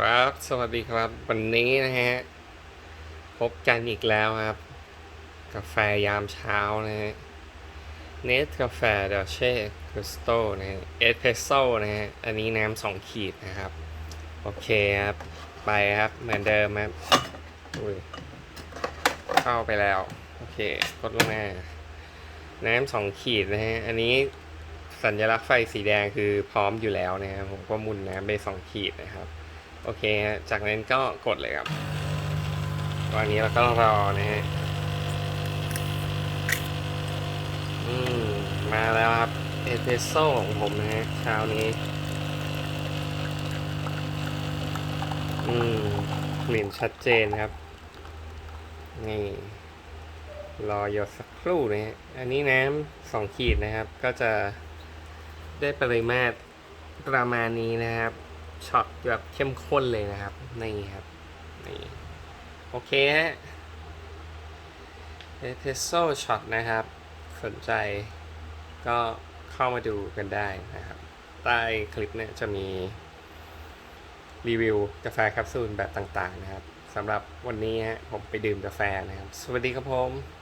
ครับ สวัสดีครับ วันนี้นะฮะ พบกันอีกแล้วครับ กาแฟยามเช้านะฮะ เนสกาแฟดอเช่คริสโตนะฮะ เอสเพรสโซ่นะฮะ อันนี้น้ำสองขีดนะครับ โอเคครับ ไปครับ เหมือนเดิมครับอุ้ยเข้าไปแล้ว โอเค กดลงมา น้ำสองขีดนะฮะ อันนี้สัญลักษณ์ไฟสีแดงคือพร้อมอยู่แล้วนะครับผมก็มุนน้ำไปสองขีดนะครับ โอเคฮะจากนั้นก็กดเลยครับตอนนี้เราก็รอนะฮะอืมมาแล้วครับเอสเปรสโซ่ของผมนะฮะเช้านี้ อืมกลิ่นชัดเจนครับ นี่รอหยดสักครู่นะฮะ อันนี้น้ำสองขีดนะครับ ก็จะได้ปริมาตรประมาณนี้นะครับ ช็อตแบบเข้มข้นเลยนะครับ นี่ครับ นี่ โอเคฮะเอสเพรสโซ่ช็อตนะครับ สนใจก็เข้ามาดูกันได้นะครับ ใต้คลิปเนี่ยจะมีรีวิวกาแฟแคปซูลแบบต่างๆนะครับสำหรับวันนี้ฮะผมไปดื่มกาแฟนะครับ สวัสดีครับผม